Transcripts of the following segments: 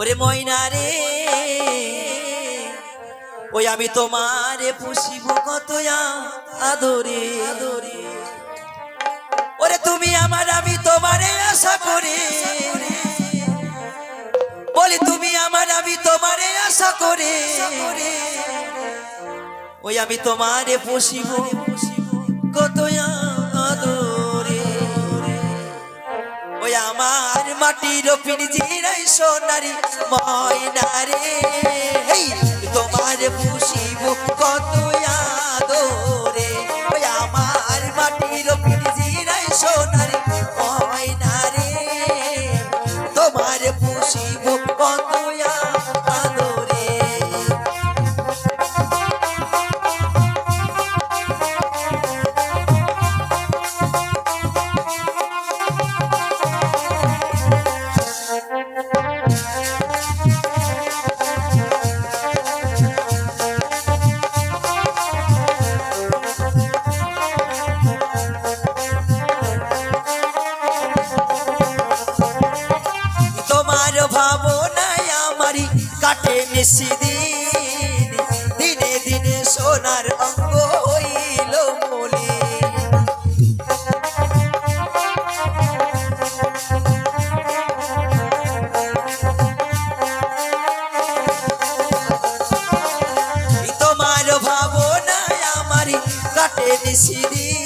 ওরে ময়না রে, ওই আমি তোমারে পুষিব কত আদরে। আদরে ওরে তুমি আমার, আমি তোমারে আশা করে। বলি তুমি আমার, আমি তোমারে আশা করে। ওই আমি তোমারে পুষিব কত মাটির পিনজিরাই সোনারি ময়নারে হেই, কাটে নিশিদিন দিনে দিনে সোনার অঙ্গ হইল মলি। তোমার ভাবনায় আমারই কাটে নিশিদিন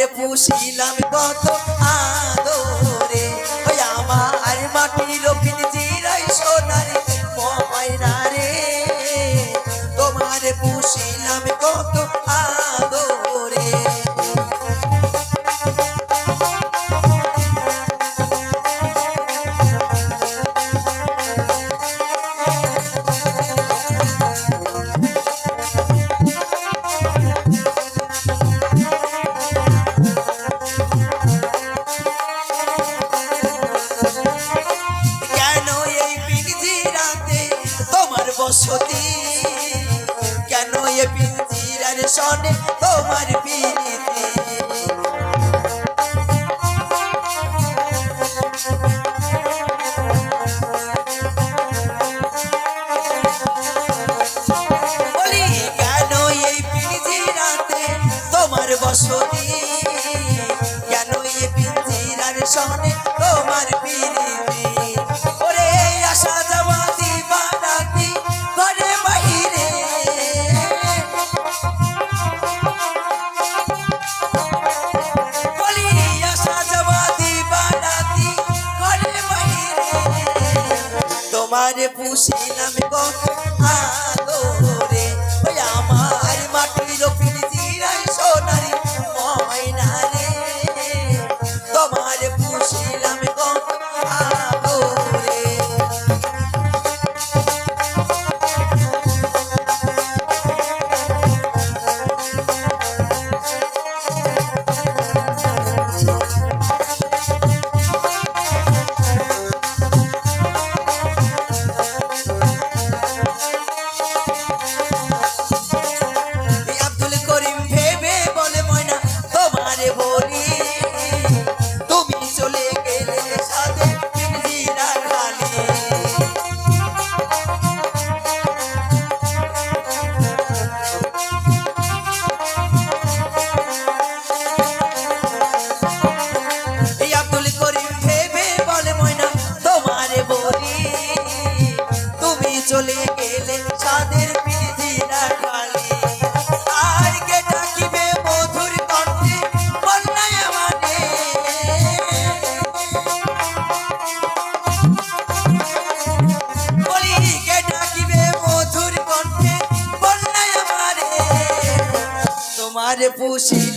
তোমারে পুষিলাম কত আদরে। আমার মাটির বসতি কেন এই পিঞ্জিরার সনে তোমার তোমার বসতি? কেন এই পিঞ্জিরার সনে পুষিলাম কত চলে গেলে সাদের পিঞ্জিরা খালি। আর কে ডাকিবে মধুর কণ্ঠে? বন্যায় আমারে বলি, কে ডাকিবে মধুর কণ্ঠে? তোমারে পুষিলাম